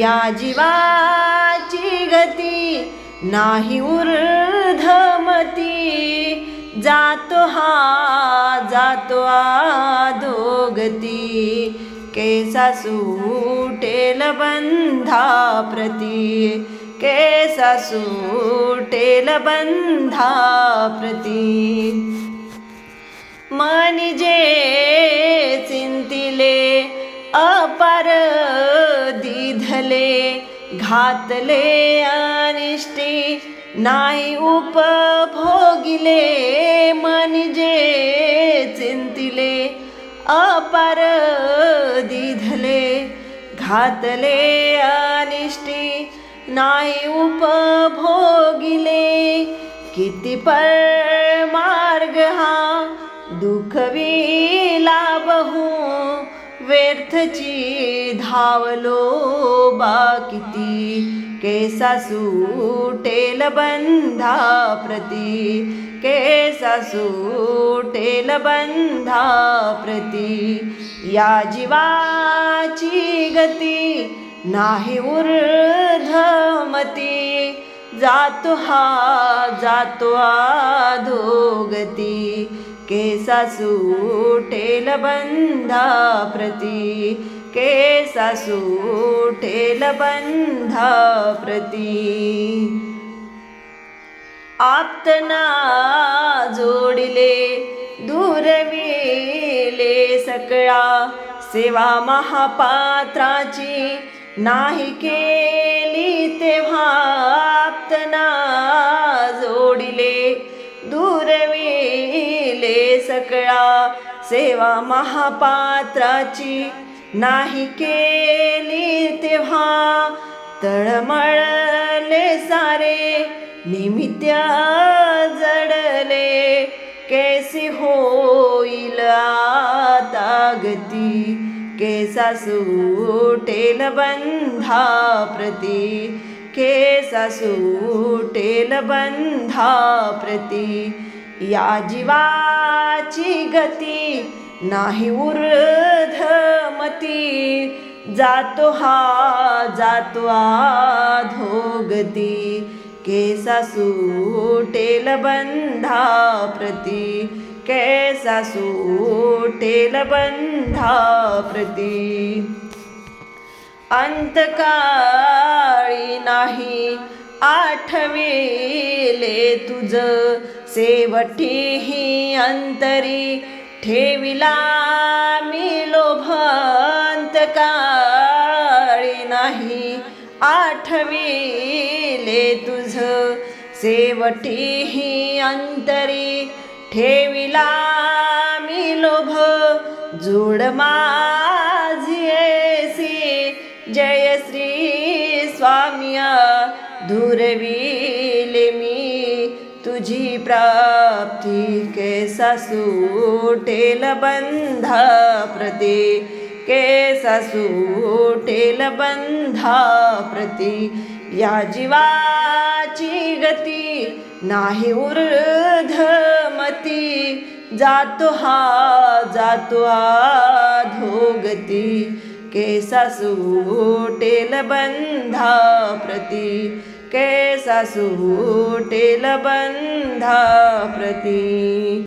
या जीवाची गती नाही उर्धमती जातो हा जातो आदोगती केसा सुटेल बंधा प्रती केसा सुटेल बंधा प्रती मन दिधले घातले अनिष्टी नाही उपभोगिले म्हणजे चिंतिले अपार दिधले. घातले अनिष्टी नाही उपभोगिले किती पर मार्ग हा दुखवी व्यर्थची धावलो बा किती केसा सुटेल बंधा प्रती केसा सुटेल बंधा प्रती या जीवाची गती नाही उर्धमती जातो हा जातो अधोगती केसा सुटेल बंधा प्रती केसा सुटेल बंधा प्रती आप्तना जोडिले दूरविले सकळा? सेवा महापात्राची नाही केली तेव्हा आप्तना जोडिले दूरविले सकळा सेवा महापात्राची नाही केली तेव्हा तळमळले सारे निमित्त जडले. कैसी होईल तागती केसा सुटेल बंधा प्रती केसा सुटेल बंधा प्रती या जीवाची गती नाही उर्धमती जातो हा जातो आधोगती केसा सुटेल बंधा प्रती केसा सुटेल बंधा प्रती अंतकाळी नाही आठवेले तुझ सेवटी ही अंतरी. ठेविला मी लोभंत अंतकाळी नाही आठविले तुझ शेवटी ही अंतरी. ठेविला मी लोभ जोड माझी जय श्री स्वामी धुरविले मी तुझी प्राप्ती कैसा सुटेल बंधा प्रती कैसा सुटेल बंधा प्रती या जीवाची गती नाही उर्धमती जातो हा जातो अधोगती केसा सुटेल बंधा प्रती कैसा सुटेल बंधा प्रती